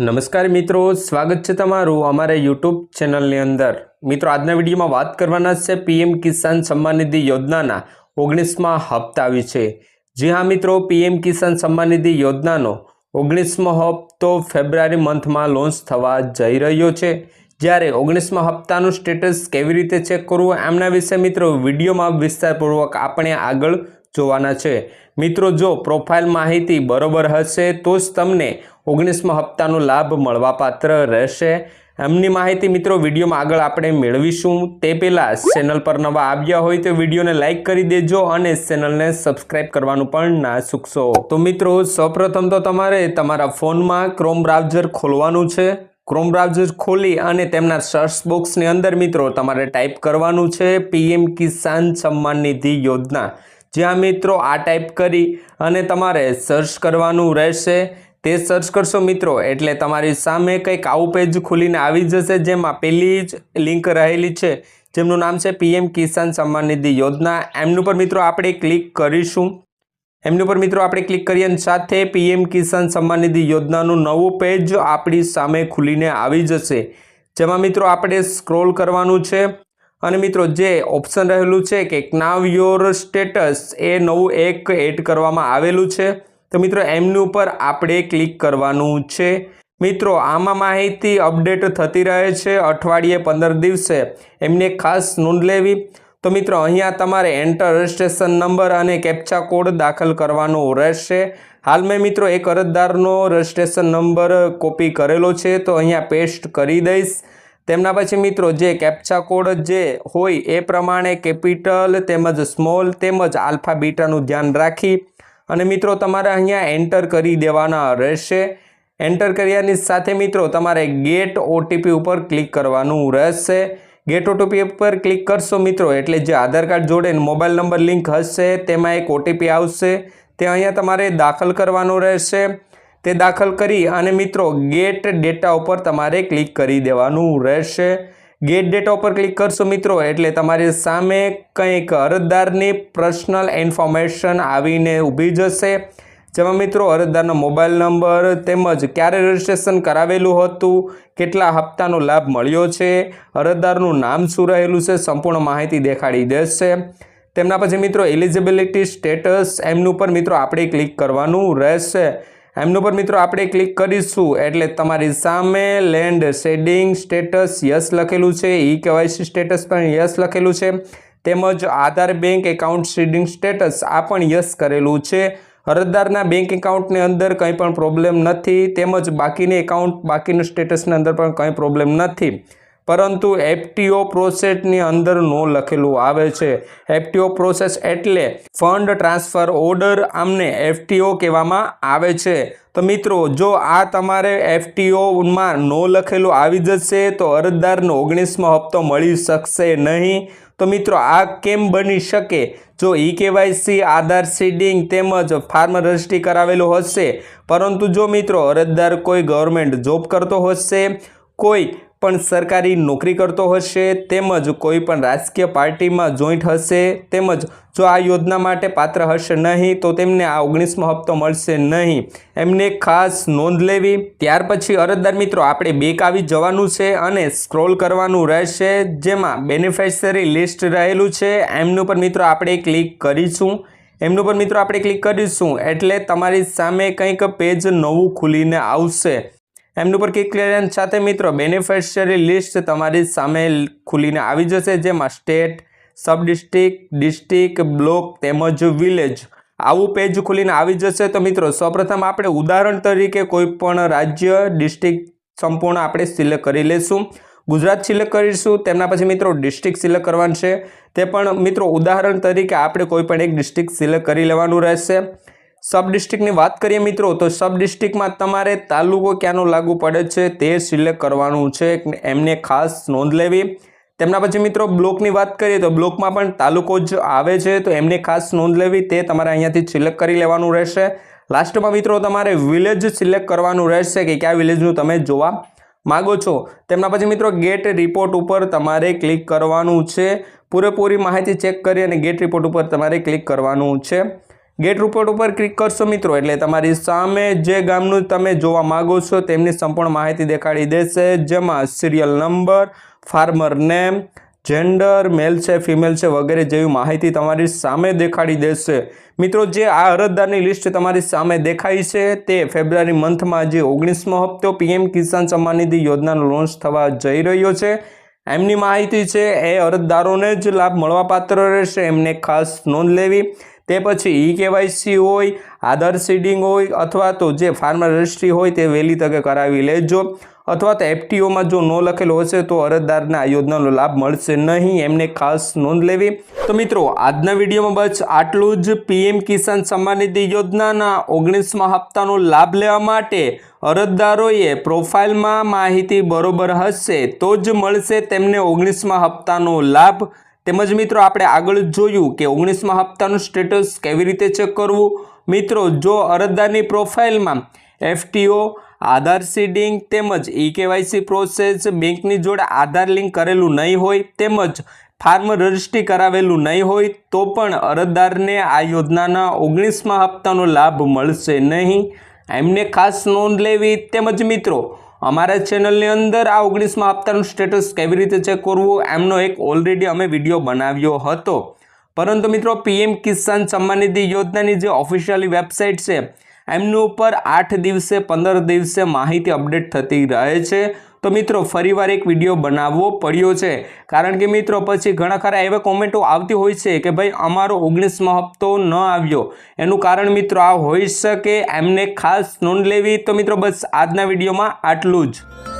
નમસ્કાર મિત્રો, સ્વાગત છે તમારું અમારા યુટ્યુબ ચેનલની અંદર. મિત્રો, આજના વિડીયોમાં વાત કરવાના છે પીએમ કિસાન સન્માન નિધિ યોજનાના ઓગણીસમાં હપ્તા વિશે. જી હા મિત્રો, પીએમ કિસાન સન્માન નિધિ યોજનાનો ઓગણીસમો હપ્તો ફેબ્રુઆરી મંથમાં લોન્ચ થવા જઈ રહ્યો છે. જ્યારે ઓગણીસમા હપ્તાનું સ્ટેટસ કેવી રીતે ચેક કરવું એમના વિશે મિત્રો વિડીયોમાં વિસ્તારપૂર્વક આપણે આગળ જોવાના છે. મિત્રો, જો પ્રોફાઇલ માહિતી બરોબર હશે તો જ તમને ઓગણીસમા હપ્તાનો લાભ મળવાપાત્ર રહેશે. એમની માહિતી મિત્રો વિડીયોમાં આગળ આપણે મેળવીશું. તે પહેલાં ચેનલ પર નવા આવ્યા હોય તો વિડીયોને લાઇક કરી દેજો અને ચેનલને સબસ્ક્રાઇબ કરવાનું પણ ના ચૂકશો તો મિત્રો, સૌપ્રથમ તો તમારે તમારા ફોનમાં ક્રોમ બ્રાઉઝર ખોલવાનું છે. ક્રોમ બ્રાઉઝર ખોલી અને તેમના સર્ચ બોક્સની અંદર મિત્રો તમારે ટાઈપ કરવાનું છે પીએમ કિસાન સન્માન નિધિ યોજના જ્યાં મિત્રો આ ટાઈપ કરી અને તમારે સર્ચ કરવાનું રહેશે. તે સર્ચ કરશો મિત્રો, એટલે તમારી સામે કંઈક આવું પેજ ખુલીને આવી જશે, જેમાં પહેલી જ લિંક રહેલી છે, જેમનું નામ છે પીએમ કિસાન સન્માન નિધિ યોજના. એમનું પર મિત્રો આપણે ક્લિક કરીશું. એમની ઉપર મિત્રો આપણે ક્લિક કરીએ અને સાથે પીએમ કિસાન સન્માન નિધિ યોજનાનું નવું પેજ આપણી સામે ખુલીને આવી જશે. જેમાં મિત્રો આપણે સ્ક્રોલ કરવાનું છે. અને મિત્રો જે ઓપ્શન રહેલું છે કે નાવ યોર સ્ટેટસ એ નવું એક એડ કરવામાં આવેલું છે. તો મિત્રો, એમની ઉપર આપણે ક્લિક કરવાનું છે. મિત્રો, આમાં માહિતી અપડેટ થતી રહે છે અઠવાડિયે પંદર દિવસે. એમને ખાસ નોંધ લેવી. તો મિત્રો, અહીંયા તમારે એન્ટર રજિસ્ટ્રેશન નંબર અને કેપ્ચા કોડ દાખલ કરવાનો રહેશે. હાલ મેં મિત્રો એક અરજદારનો રજિસ્ટ્રેશન નંબર કોપી કરેલો છે, તો અહીંયા પેસ્ટ કરી દઈશ. તેમના પછી મિત્રો, જે કેપ્ચા કોડ જે હોય એ પ્રમાણે કેપિટલ તેમજ સ્મોલ તેમજ આલ્ફા બીટાનું ધ્યાન રાખી. અને મિત્રો, તમારે અહીંયા એન્ટર કરી દેવાના રહેશે. એન્ટર કર્યાની સાથે મિત્રો, તમારે ગેટ ઓટીપી ઉપર ક્લિક કરવાનું રહેશે. ગેટ ઓટીપી ઉપર ક્લિક કરશો મિત્રો, એટલે જે આધાર કાર્ડ જોડે મોબાઈલ નંબર લિંક હશે, તેમાં એક ઓટીપી આવશે. તે અહીંયા તમારે દાખલ કરવાનું રહેશે. તે દાખલ કરી અને મિત્રો ગેટ ડેટા ઉપર તમારે ક્લિક કરી દેવાનું રહેશે. ગેટ ડેટા ઉપર ક્લિક કરશો મિત્રો, એટલે તમારી સામે કંઈક અરજદારની પર્સનલ ઇન્ફોર્મેશન આવીને ઊભી જશે. જેમાં મિત્રો, અરજદારનો મોબાઈલ નંબર તેમજ ક્યારે રજિસ્ટ્રેશન કરાવેલું હતું, કેટલા હપ્તાનો લાભ મળ્યો છે, અરજદારનું નામ શું રહેલું છે, સંપૂર્ણ માહિતી દેખાડી દેશે. તેમના પછી મિત્રો, એલિજિબિલિટી સ્ટેટસ એમનું પર મિત્રો, આપણે ક્લિક કરવાનું રહેશે. એમનું પર મિત્રો આપણે ક્લિક કરીશું એટલે તમારી સામે લેન્ડ શેડિંગ સ્ટેટસ યસ લખેલું છે. ઈ કેવાયસી સ્ટેટસ પણ યસ લખેલું છે. તેમજ Aadhaar bank account seeding status આ પણ યસ કરેલું છે. અરજદારના બેંક એકાઉન્ટની અંદર કંઈ પણ પ્રોબ્લેમ નથી. તેમજ બાકીની એકાઉન્ટ બાકીનું સ્ટેટસની અંદર પણ કંઈ પ્રોબ્લેમ નથી. પરંતુ એફટીઓ પ્રોસેસની અંદર નો લખેલું આવે છે. એફટીઓ પ્રોસેસ એટલે ફંડ ટ્રાન્સફર ઓર્ડર આમને એફટીઓ કહેવામાં આવે છે. તો મિત્રો, જો આ તમારે એફટીઓમાં નો લખેલું આવી જશે, તો અરજદારનો ઓગણીસમો હપ્તો મળી શકશે નહીં. તો મિત્રો, આ કેમ બની શકે? જો ઈ કેવાયસી, આધાર સીડિંગ તેમજ ફાર્મ રજિસ્ટ્રી કરાવેલું હશે, પરંતુ જો મિત્રો, અરજદાર કોઈ ગવર્મેન્ટ જોબ કરતો હશે, કોઈ પણ સરકારી નોકરી કરતો હશે, તેમજ કોઈ પણ રાજકીય પાર્ટીમાં જોઈન્ટ હશે, તેમજ જો આ યોજના માટે પાત્ર હશે નહીં, તો તેમને આ ઓગણીસમો હપ્તો મળશે નહીં. એમને ખાસ નોંધ લેવી. ત્યાર પછી અરજદાર મિત્રો, આપણે બેક આવી જવાનું છે અને સ્ક્રોલ કરવાનું રહેશે, જેમાં બેનિફિશરી લિસ્ટ રહેલું છે. એમનું પણ મિત્રો, આપણે ક્લિક કરીશું. એમનું પણ મિત્રો, આપણે ક્લિક કરીશું. એટલે તમારી સામે કંઈક પેજ નવું ખુલીને આવશે. એમનું પર ક્લિક ક્લિયરન્સ સાથે મિત્રો બેનિફિશિયરી લિસ્ટ તમારી સામે ખુલીને આવી જશે, જેમાં state sub district district block તેમજ વિલેજ આવું પેજ ખુલીને આવી જશે. તો મિત્રો, સૌપ્રથમ આપણે ઉદાહરણ તરીકે કોઈ પણ રાજ્ય ડિસ્ટ્રિક્ટ સંપૂર્ણ આપણે સિલેક્ટ કરી લઈશું ગુજરાત સિલેક્ટ કરીશું, તેમના પછી મિત્રો ડિસ્ટ્રિક્ટ સિલેક્ટ કરવાનું છે. તે પણ મિત્રો ઉદાહરણ તરીકે આપણે કોઈ પણ એક ડિસ્ટ્રિક્ટ સિલેક્ટ કરી લેવાનું રહેશે. સબ ડિસ્ટ્રિક્ટની વાત કરીએ મિત્રો, તો સબ ડિસ્ટ્રિક્ટમાં તમારે તાલુકો ક્યાંનો લાગુ પડે છે તે સિલેક્ટ કરવાનું છે. એમને ખાસ નોંધ લેવી. તેમના પછી મિત્રો, બ્લોકની વાત કરીએ તો બ્લોકમાં પણ તાલુકો જ આવે છે, તો એમને ખાસ નોંધ લેવી, તે તમારે અહીંયાથી સિલેક્ટ કરી લેવાનું રહેશે. લાસ્ટમાં મિત્રો, તમારે વિલેજ સિલેક્ટ કરવાનું રહેશે કે કયા વિલેજનું તમે જોવા માગો છો. તેમના પછી મિત્રો, ગેટ રિપોર્ટ ઉપર તમારે ક્લિક કરવાનું છે. પૂરેપૂરી માહિતી ચેક કરી અને ગેટ રિપોર્ટ ઉપર તમારે ક્લિક કરવાનું છે. ગેટ રિપોર્ટ ઉપર ક્લિક કરશો મિત્રો. એટલે તમારી સામે જે ગામનું તમે જોવા માગો છો તેમની સંપૂર્ણ માહિતી દેખાડી દેશે. જેમાં serial number farmer name gender male છે ફિમેલ છે વગેરે જેવી માહિતી તમારી સામે દેખાડી દેશે. મિત્રો, જે આ અરજદારની લિસ્ટ તમારી સામે દેખાઈ છે તે ફેબ્રુઆરી મંથમાં જે ઓગણીસમો હપ્તો પીએમ કિસાન સન્માન નિધિ યોજનાનો લોન્ચ થવા જઈ રહ્યો છે. એમની માહિતી છે, એ અરજદારોને જ લાભ મળવાપાત્ર રહેશે. એમને ખાસ નોંધ લેવી. તે પછી ઈ કેવાયસી હોય, આધાર સીડિંગ હોય અથવા તો જે ફાર્મર રજિસ્ટ્રી હોય તે વહેલી તકે કરાવી લેજો. અથવા તો એફટીઓમાં જો ન લખેલો હશે તો અરજદારને આ યોજનાનો લાભ મળશે નહીં, એમને ખાસ નોંધ લેવી. તો મિત્રો, આજના વિડીયોમાં બસ આટલું જ. પીએમ કિસાન સન્માન નિધિ યોજનાના ઓગણીસમા હપ્તાનો લાભ લેવા માટે અરજદારોએ પ્રોફાઇલમાં માહિતી બરોબર હશે તો જ મળશે તેમને ઓગણીસમા હપ્તાનો લાભ. તેમજ મિત્રો આપણે આગળ જોયું કે ઓગણીસમા હપ્તાનું સ્ટેટસ કેવી રીતે ચેક કરવું? મિત્રો, જો અરજદારની પ્રોફાઇલમાં એફટીઓ આધાર સીડિંગ તેમજ ઈ કેવાયસી પ્રોસેસ બેંકની જોડે આધાર લિંક કરેલું નહીં હોય તેમજ ફાર્મ રજિસ્ટ્રી કરાવેલું નહીં હોય, તો પણ અરજદારને આ યોજનાના ઓગણીસમા હપ્તાનો લાભ મળશે નહીં. એમને ખાસ નોંધ લેવી તેમજ મિત્રો અમારા ચેનલની અંદર આ ઓગણીસમાં હપ્તાનું સ્ટેટસ કેવી રીતે ચેક કરવું, એમનો એક ઓલરેડી અમે વીડિયો બનાવ્યો હતો. પરંતુ મિત્રો, પીએમ કિસાન સન્માન નિધિ યોજનાની જે ઓફિશિયલી વેબસાઇટ છે, એમની ઉપર આઠ દિવસે, પંદર દિવસે માહિતી અપડેટ થતી રહે છે. તો મિત્રો, ફરીવાર એક વીડિયો બનાવવો પડ્યો છે. કારણ કે મિત્રો, પછી ઘણા ખરા એવા કોમેન્ટો આવતી હોય છે કે ભાઈ, અમારો ઓગણીસમો હપ્તો ન આવ્યો. એનું કારણ મિત્રો આ હોઈ શકે. એમને ખાસ નોંધ લેવી. તો મિત્રો, બસ આજના વિડીયોમાં આટલું જ.